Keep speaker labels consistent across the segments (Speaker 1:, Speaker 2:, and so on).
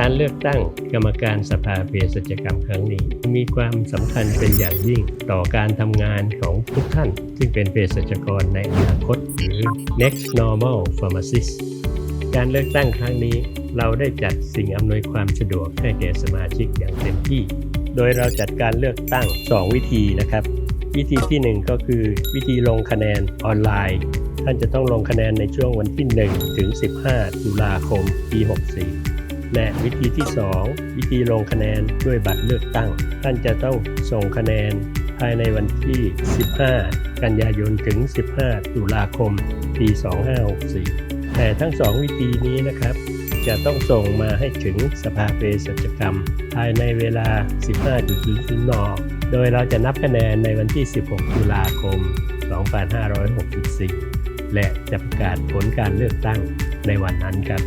Speaker 1: การเลือกตั้งกรรมการสภาเภสัชกรรมครั้งนี้ มีความสำคัญเป็นอย่างยิ่งต่อการทำงานของทุกท่าน ซึ่งเป็นเภสัชกรในอนาคตหรือ next normal pharmacist การเลือกตั้งครั้งนี้เราได้จัดสิ่งอำนวยความสะดวกให้แก่สมาชิกอย่างเต็มที่ โดยเราจัดการเลือกตั้ง 2 วิธีนะครับ วิธีที่ 1 ก็คือวิธีลงคะแนนออนไลน์ ท่านจะต้องลงคะแนนในช่วงวันที่ 1 ถึง 15 ตุลาคม ปี 64 และวิธีที่ 2 วิธีลงคะแนนด้วยบัตรเลือกตั้ง ท่านจะต้องส่งคะแนนภายในวันที่ 15 กันยายนถึง 15 ตุลาคม ปี 2564 แต่ทั้ง 2 วิธีนี้นะครับ จะต้องส่งมาให้ถึงสภาเภสัชกรรม ภายในเวลา 15.00น โดยเราจะนับคะแนนในวันที่ 16 ตุลาคม 2564 และจะประกาศผลการเลือกตั้งในวันนั้นครับ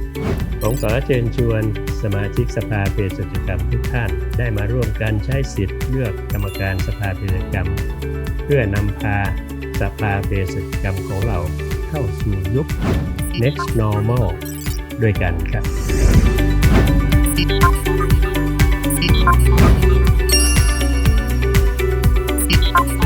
Speaker 1: ผมขอเชิญชวนสมาชิกสภาเภสัชกรรมทุกท่านได้มาร่วมกันใช้สิทธิ์เลือกกรรมการสภาเภสัชกรรม เพื่อนำพาสภาเภสัชกรรมของเราเข้าสู่ยุค next normal ด้วยกันครับ
Speaker 2: Thank you.